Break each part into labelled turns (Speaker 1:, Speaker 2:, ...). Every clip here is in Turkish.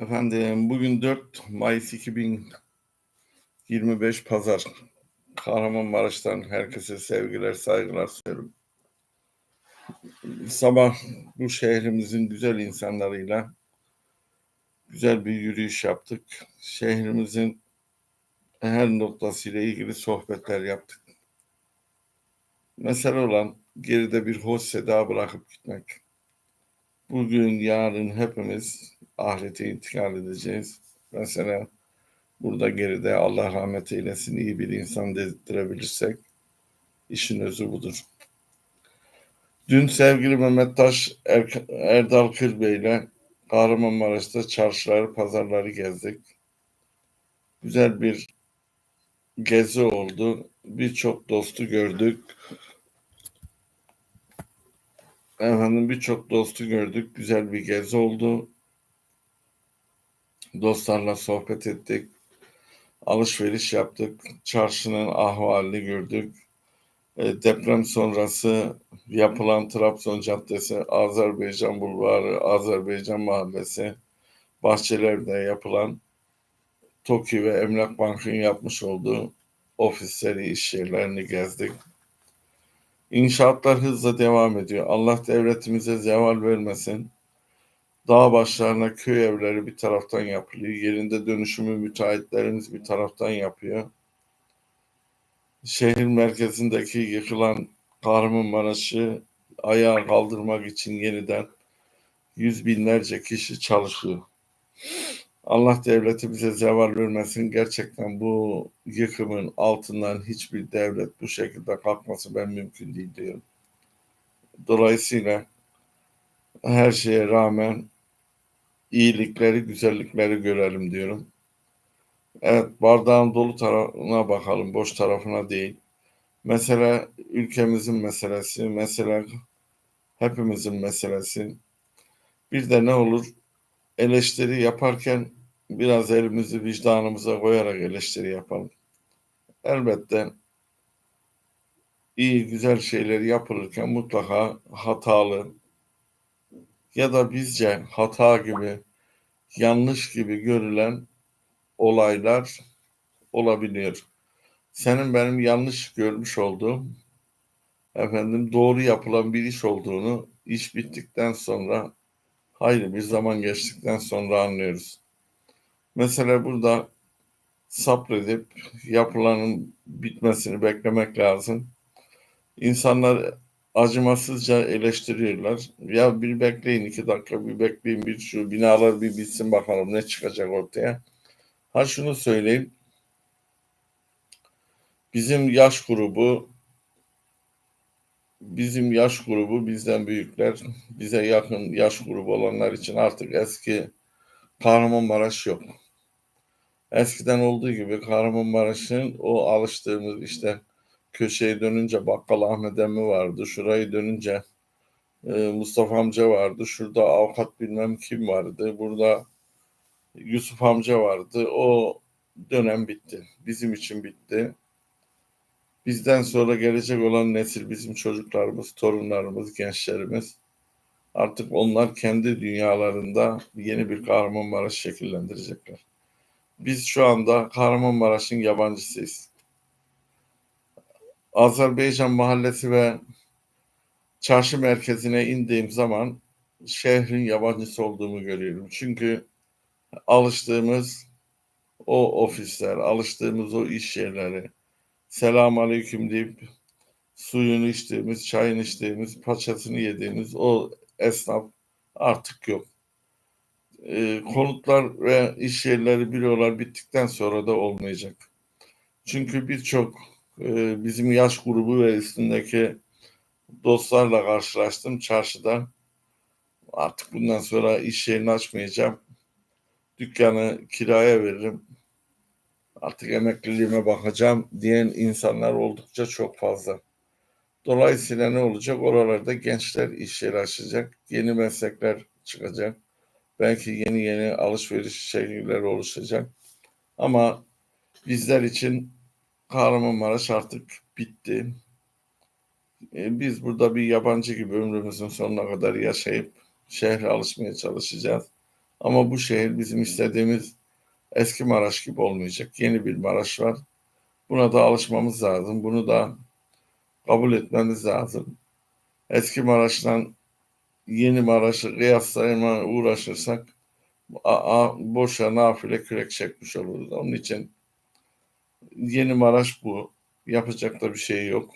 Speaker 1: Efendim bugün 4 Mayıs 2025 Pazar. Kahramanmaraş'tan herkese sevgiler, saygılar sunuyorum. Sabah bu şehrimizin güzel insanlarıyla güzel bir yürüyüş yaptık. Şehrimizin her noktasıyla ilgili sohbetler yaptık. Mesele olan geride bir hoş seda bırakıp gitmek. Bugün, yarın hepimiz ahirete intikal edeceğiz. Mesela burada geride Allah rahmet eylesin iyi bir insan dedirtebilirsek işin özü budur. Dün sevgili Mehmet Taş er Erdal Kırbey ile Kahramanmaraş'ta çarşıları, pazarları gezdik. Güzel bir gezi oldu. Birçok dostu gördük. Efendim birçok dostu gördük. Güzel bir gezi oldu. Dostlarla sohbet ettik. Alışveriş yaptık. Çarşının ahvalini gördük. E, deprem sonrası yapılan Trabzon Caddesi, Azerbaycan Bulvarı, Azerbaycan Mahallesi, Bahçeler'de yapılan TOKİ ve Emlak Bank'ın yapmış olduğu ofisleri, iş yerlerini gezdik. İnşaatlar hızla devam ediyor. Allah devletimize zeval vermesin. Dağ başlarına köy evleri bir taraftan yapılıyor. Yerinde dönüşümü müteahhitlerimiz bir taraftan yapıyor. Şehir merkezindeki yıkılan Kahramanmaraş'ı ayağa kaldırmak için yeniden yüz binlerce kişi çalışıyor. Allah devleti bize zeval vermesin. Gerçekten bu yıkımın altından hiçbir devlet bu şekilde kalkması ben mümkün değil diyorum. Dolayısıyla her şeye rağmen iyilikleri, güzellikleri görelim diyorum. Evet, bardağın dolu tarafına bakalım, boş tarafına değil. Mesela ülkemizin meselesi, mesela hepimizin meselesi. Bir de ne olur? Eleştiri yaparken biraz elimizi vicdanımıza koyarak eleştiri yapalım. Elbette iyi güzel şeyler yapılırken mutlaka hatalı ya da bizce hata gibi yanlış gibi görülen olaylar olabiliyor. Senin benim yanlış görmüş olduğum efendim doğru yapılan bir iş olduğunu iş bittikten sonra hayli bir zaman geçtikten sonra anlıyoruz. Mesela burada sabredip yapılanın bitmesini beklemek lazım. İnsanlar acımasızca eleştiriyorlar. Ya bir bekleyin iki dakika bir bekleyin bir şu binalar bir bitsin bakalım ne çıkacak ortaya. Ha şunu söyleyeyim. Bizim yaş grubu bizim yaş grubu bizden büyükler bize yakın yaş grubu olanlar için artık eski Kahramanmaraş yok. Eskiden olduğu gibi Kahramanmaraş'ın o alıştığımız işte köşeye dönünce Bakkal Ahmet Emmi vardı. Şurayı dönünce e, Mustafa amca vardı. Şurada avukat bilmem kim vardı. Burada Yusuf amca vardı. O dönem bitti. Bizim için bitti. Bizden sonra gelecek olan nesil bizim çocuklarımız, torunlarımız, gençlerimiz. Artık onlar kendi dünyalarında yeni bir Kahramanmaraş şekillendirecekler. Biz şu anda Kahramanmaraş'ın yabancısıyız. Azerbaycan mahallesi ve çarşı merkezine indiğim zaman şehrin yabancısı olduğumu görüyorum. Çünkü alıştığımız o ofisler, alıştığımız o iş yerleri, selam aleyküm deyip suyunu içtiğimiz, çayını içtiğimiz, paçasını yediğimiz o esnaf artık yok. E, konutlar ve iş yerleri, bürolar bittikten sonra da olmayacak. Çünkü birçok e, bizim yaş grubu ve üstündeki dostlarla karşılaştım çarşıda. Artık bundan sonra iş yerini açmayacağım. Dükkanı kiraya veririm. Artık emekliliğime bakacağım diyen insanlar oldukça çok fazla. Dolayısıyla ne olacak? Oralarda gençler iş yeri açacak. Yeni meslekler çıkacak. Belki yeni yeni alışveriş şehirleri oluşacak. Ama bizler için Kahramanmaraş artık bitti. E, biz burada bir yabancı gibi ömrümüzün sonuna kadar yaşayıp şehre alışmaya çalışacağız. Ama bu şehir bizim istediğimiz eski Maraş gibi olmayacak. Yeni bir Maraş var. Buna da alışmamız lazım. Bunu da kabul etmemiz lazım. Eski Maraş'tan yeni Maraş'ı kıyaslamaya uğraşırsak boşa nafile kürek çekmiş oluruz. Onun için yeni Maraş bu. Yapacak da bir şey yok.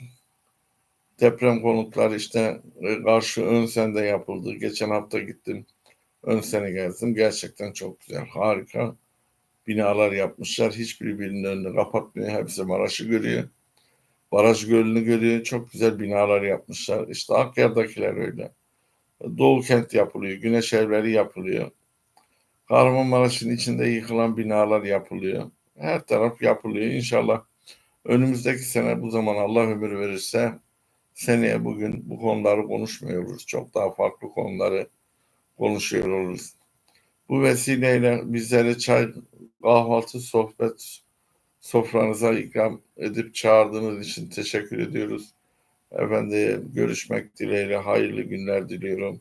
Speaker 1: Deprem konutları işte e, karşı Önsen'de yapıldı. Geçen hafta gittim. Önsen'e gezdim. Gerçekten çok güzel. Harika binalar yapmışlar. Hiçbiri birinin önünü kapatmıyor. Hepsi Maraş'ı görüyor. Baraj Gölü'nü görüyor. Çok güzel binalar yapmışlar. İşte Akyar'dakiler öyle. Doğu kent yapılıyor. Güneş evleri yapılıyor. Kahramanmaraş'ın içinde yıkılan binalar yapılıyor. Her taraf yapılıyor. İnşallah önümüzdeki sene bu zaman Allah ömür verirse seneye bugün bu konuları konuşmuyoruz. Çok daha farklı konuları konuşuyor oluruz. Bu vesileyle bizlere çay, kahvaltı, sohbet sofranıza ikram edip çağırdığınız için teşekkür ediyoruz. Efendim görüşmek dileğiyle hayırlı günler diliyorum.